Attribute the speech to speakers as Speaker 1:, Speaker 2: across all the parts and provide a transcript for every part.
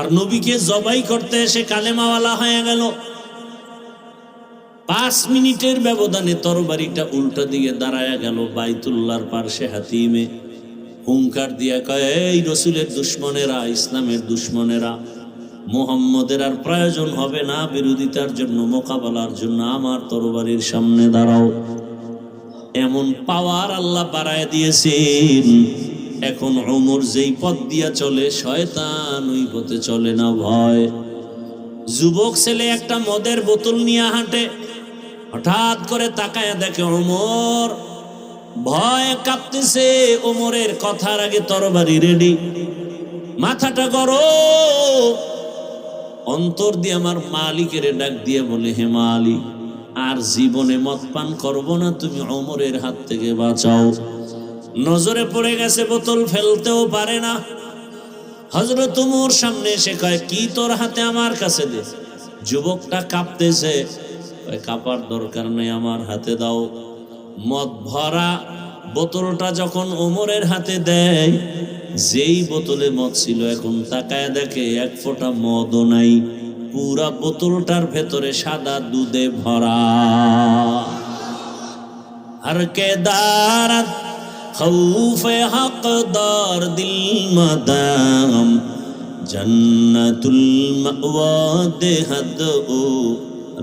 Speaker 1: আর নবীকে জবাই করতে এসে কালেমাওয়ালা হয়ে গেল। পাঁচ মিনিটের ব্যবধানে তরবারিটা উল্টা দিকে দাঁড়ায়া গেল বাইতুল্লাহর পার্শ্বে হাতিমে। হুঙ্কার দিয়া কয়, এই রসুলের দুশ্মনেরা, ইসলামের দুশ্মনেরা, মোহাম্মদের আর প্রয়োজন হবে না বিরোধিতার জন্য, মোকাবেলার জন্য আমার তরবারির সামনে দাঁড়াও। এমন পাওয়ার আল্লাহ বাড়ায় দিয়েছেন। এখন ওমর যেই পথ দিয়া চলে, শয়তান ওই পথে চলে না ভয়। যুবক ছেলে একটা মদের বোতল নিয়ে হাঁটে, হঠাৎ করে তাকায় দেখে ওমর ভয় কাঁপতেছে ওমরের কথার আগে তরবারি রেডি মাথাটা গরো অন্তর দিয়ে আমার মালিকের ডাক দিয়ে বলে, হে মালিক, আর জীবনে মদ পান করব না, তুমি অমরের হাত থেকে বাঁচাও। নজরে পড়ে গেছে, বোতল ফেলতেও পারে না। হজরত উমর সামনে এসে কয়, কি তোর হাতে আমার কাছে দে? যুবকটা কাঁপতেছে কাঁপার দরকার নেই আমার হাতে, দাও। মদ ভরা বোতলটা যখন ওমরের হাতে দেয়, যেই বোতলে মদ ছিল, এখন তাকায় দেখে এক ফোঁটা মদও নাই। পুরা বোতলটার ভেতরে সাদা দুধে ভরা। আর हर خوف حق دار دل مدام جنت المأوا دہد او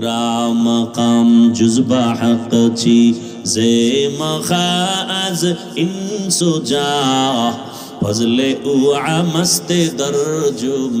Speaker 1: را مقام جزبہ حق چی زی مخاز انسو جا فضل او عمست در جم